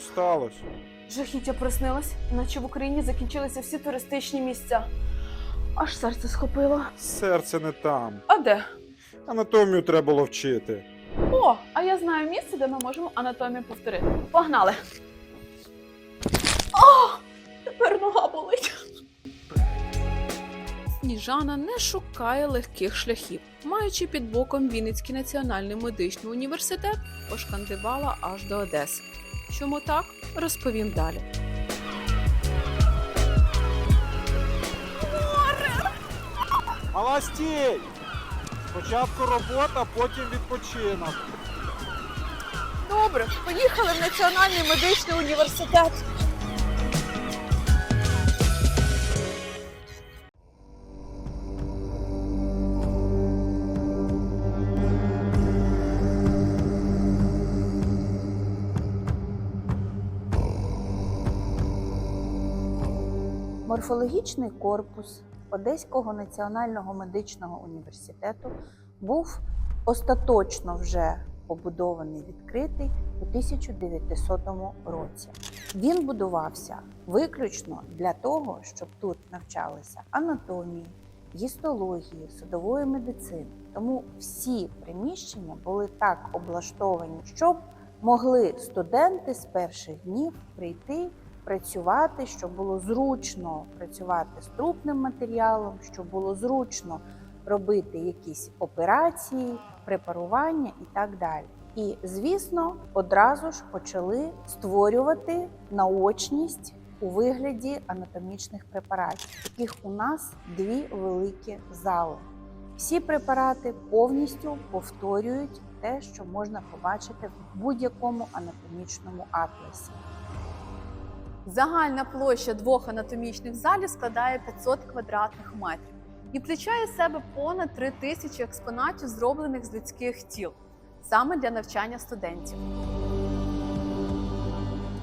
Що сталося? Жахіття приснилось, наче в Україні закінчилися всі туристичні місця. Аж серце схопило. Серце не там. А де? Анатомію треба було вчити. О, а я знаю місце, де ми можемо анатомію повторити. Погнали! О! Тепер нога болить. Сніжана не шукає легких шляхів. Маючи під боком Вінницький національний медичний університет, пошкандибала аж до Одеси. Чому так? Розповім далі. Мала стій! Спочатку робота, потім відпочинок. Добре, поїхали в Національний медичний університет. Морфологічний корпус Одеського національного медичного університету був остаточно вже побудований, відкритий у 1900 році. Він будувався виключно для того, щоб тут навчалися анатомії, гістології, судової медицини. Тому всі приміщення були так облаштовані, щоб могли студенти з перших днів прийти працювати, щоб було зручно працювати з трупним матеріалом, щоб було зручно робити якісь операції, препарування і так далі. І звісно, одразу ж почали створювати наочність у вигляді анатомічних препаратів. Таких у нас дві великі зали. Всі препарати повністю повторюють те, що можна побачити в будь-якому анатомічному атласі. Загальна площа двох анатомічних залів складає 500 квадратних метрів і включає в себе понад 3 тисячі експонатів, зроблених з людських тіл, саме для навчання студентів.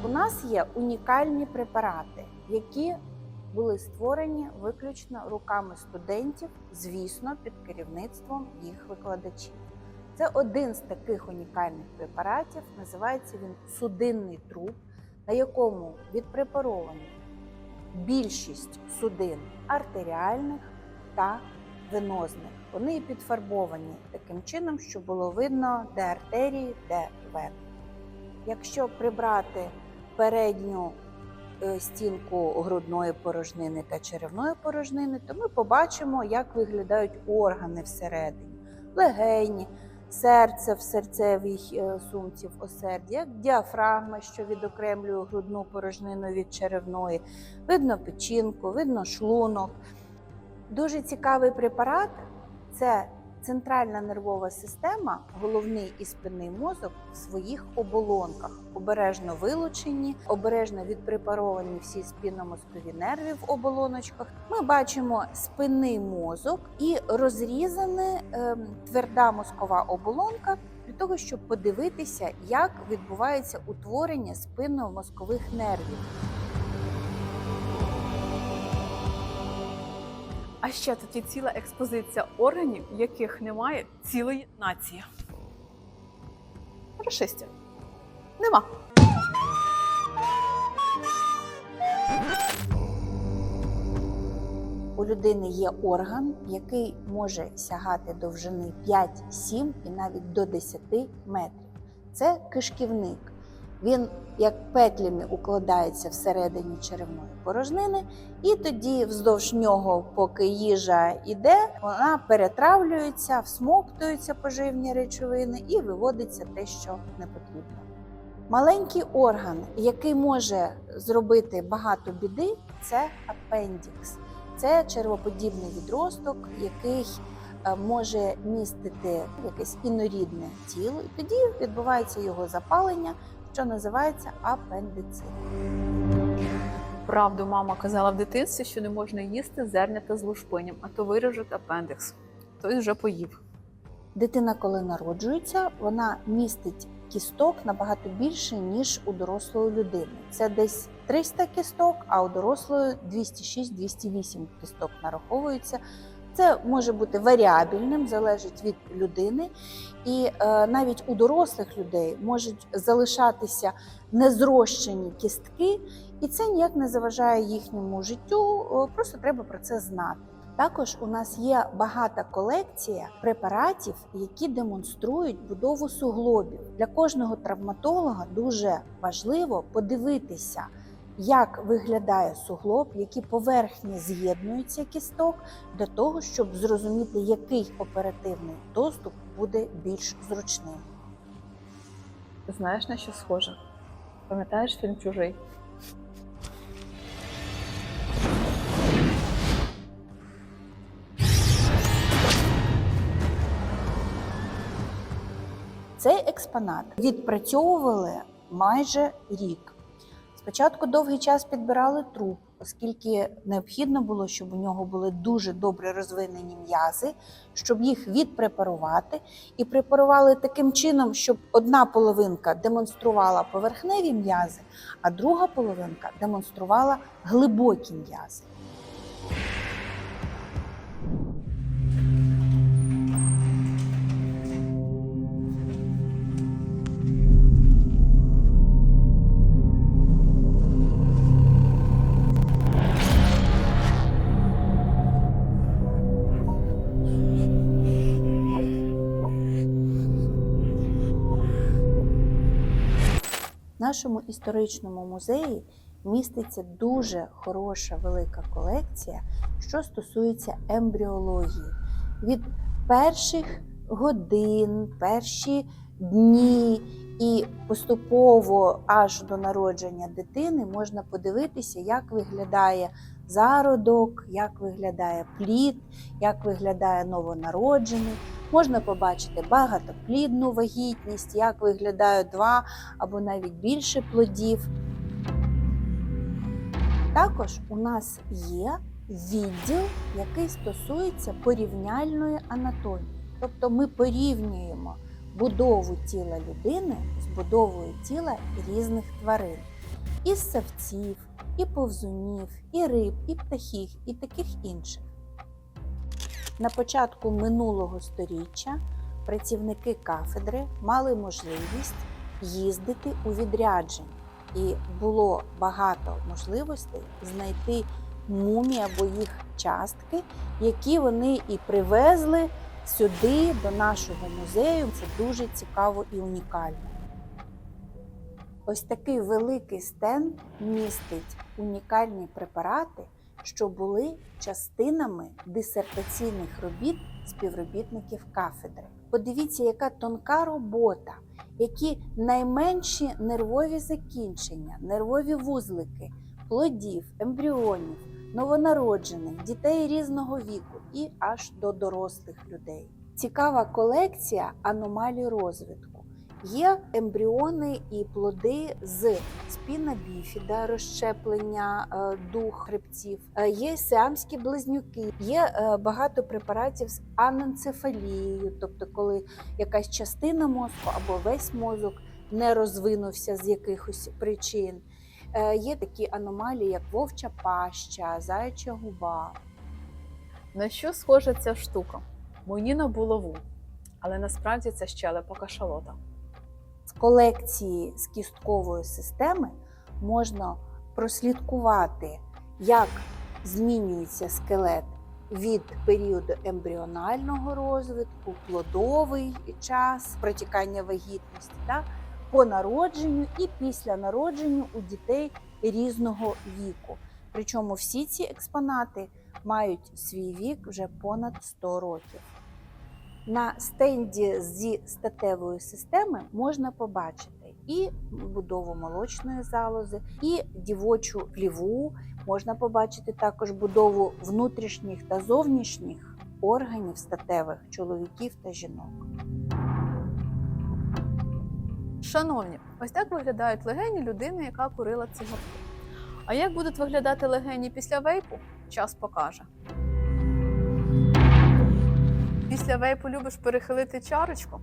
У нас є унікальні препарати, які були створені виключно руками студентів, звісно, під керівництвом їх викладачів. Це один з таких унікальних препаратів. Називається він судинний труп, на якому відпрепаровані більшість судин артеріальних та венозних. Вони підфарбовані таким чином, щоб було видно, де артерії, де вени. Якщо прибрати передню е, стінку грудної порожнини та черевної порожнини, то ми побачимо, як виглядають органи всередині, легені, серце в серцевій е, сумці в осерді, як діафрагма, що відокремлює грудну порожнину від черевної, видно печінку, видно шлунок. Дуже цікавий препарат це центральна нервова система, головний і спинний мозок в своїх оболонках, обережно вилучені, обережно відпрепаровані всі спінномозкові нерви в оболоночках. Ми бачимо спинний мозок і розрізана ем, тверда мозкова оболонка для того, щоб подивитися, як відбувається утворення спинномозкових нервів. А ще тут є ціла експозиція органів, яких немає цілої нації. Рашистів. Нема. У людини є орган, який може сягати довжини 5, 7 і навіть до 10 метрів. Це кишківник. Він як петлями укладається всередині черевної порожнини, і тоді вздовж нього, поки їжа йде, вона перетравлюється, всмоктуються поживні речовини і виводиться те, що не потрібно. Маленький орган, який може зробити багато біди, це апендікс. Це червоподібний відросток, який е, може містити якесь інорідне тіло, і тоді відбувається його запалення, що називається апендицит. Правду мама казала в дитинстві, що не можна їсти зернята з лушпиням, а то виражуть апендикс. Той вже поїв. Дитина, коли народжується, вона містить кісток набагато більше, ніж у дорослої людини. Це десь 300 кісток, а у дорослої 206-208 кісток нараховується Це може бути варіабельним, залежить від людини, і е, навіть у дорослих людей можуть залишатися незрощені кістки, і це ніяк не заважає їхньому життю. Просто треба про це знати. Також у нас є багата колекція препаратів, які демонструють будову суглобів. Для кожного травматолога дуже важливо подивитися, як виглядає суглоб, які поверхні з'єднуються кісток, для того, щоб зрозуміти, який оперативний доступ буде більш зручним. Знаєш, на що схоже? Пам'ятаєш фільм Чужий? Цей експонат відпрацьовували майже рік. Спочатку довгий час підбирали труп, оскільки необхідно було, щоб у нього були дуже добре розвинені м'язи, щоб їх відпрепарувати, і препарували таким чином, щоб одна половинка демонструвала поверхневі м'язи, а друга половинка демонструвала глибокі м'язи. Нашому історичному музеї міститься дуже хороша велика колекція, що стосується ембріології. Від перших годин, перші дні і поступово аж до народження дитини можна подивитися, як виглядає зародок, як виглядає плід, як виглядає новонароджений. Можна побачити багатоплідну вагітність, як виглядають два або навіть більше плодів. Також у нас є відділ, який стосується порівняльної анатомії. Тобто ми порівнюємо будову тіла людини з будовою тіла різних тварин. І ссавців, і повзунів, і риб, і птахів, і таких інших. На початку минулого століття працівники кафедри мали можливість їздити у відрядження, і було багато можливостей знайти мумії або їх частки, які вони і привезли сюди, до нашого музею. Це дуже цікаво і унікально. Ось такий великий стенд містить унікальні препарати, що були частинами дисертаційних робіт співробітників кафедри. Подивіться, яка тонка робота, які найменші нервові закінчення, нервові вузлики, плодів, ембріонів, новонароджених, дітей різного віку і аж до дорослих людей. Цікава колекція аномалій розвитку. Є ембріони і плоди з спіна біфіда, розщеплення е, дух хребців, Е, є сіамські близнюки, є е, багато препаратів з аненцефалією, тобто коли якась частина мозку або весь мозок не розвинувся з якихось причин. Є такі аномалії, як вовча паща, заяча губа. На що схожа ця штука? Мені на булаву, але насправді це щелепа кашалота. В колекції з кісткової системи можна прослідкувати, як змінюється скелет від періоду ембріонального розвитку, плодовий час, протікання вагітності, та, по народженню і після народження у дітей різного віку. Причому всі ці експонати мають свій вік вже понад 100 років. На стенді зі статевої системи можна побачити і будову молочної залози, і дівочу пліву. Можна побачити також будову внутрішніх та зовнішніх органів статевих чоловіків та жінок. Шановні, ось так виглядають легені людини, яка курила цигарку. А як будуть виглядати легені після вейпу? Час покаже після вейпу любиш перехилити чарочку,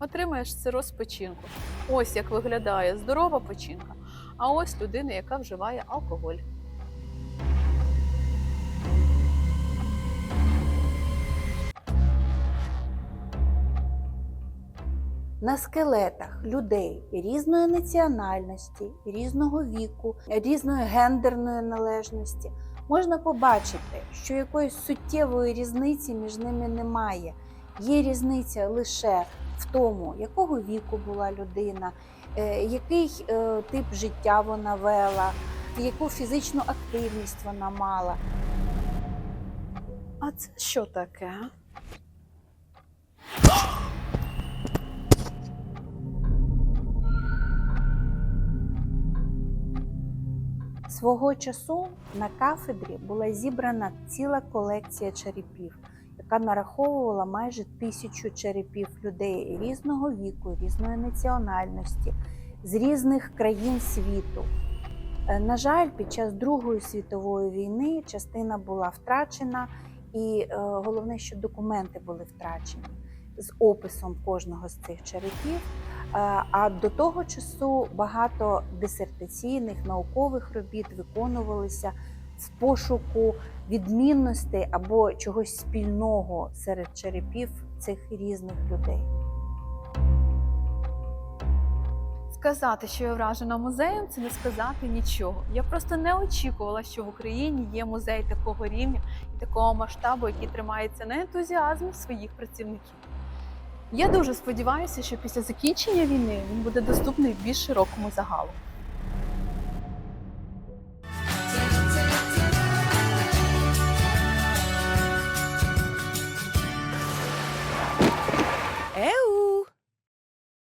отримаєш сирос печінку. Ось як виглядає здорова печінка. А ось людина, яка вживає алкоголь. На скелетах людей різної національності, різного віку, різної гендерної належності можна побачити, що якоїсь суттєвої різниці між ними немає. Є різниця лише в тому, якого віку була людина, е, який е, тип життя вона вела, яку фізичну активність вона мала. А це що таке? Свого часу на кафедрі була зібрана ціла колекція черепів, яка нараховувала майже тисячу черепів людей різного віку, різної національності, з різних країн світу. Е, На жаль, під час Другої світової війни частина була втрачена, і е, головне, що документи були втрачені з описом кожного з цих черепів. Е, А до того часу багато дисертаційних наукових робіт виконувалися в пошуку відмінностей або чогось спільного серед черепів цих різних людей. Сказати, що я вражена музеєм, це не сказати нічого. Я просто не очікувала, що в Україні є музей такого рівня і такого масштабу, який тримається на ентузіазмі своїх працівників. Я дуже сподіваюся, що після закінчення війни він буде доступний більш широкому загалу.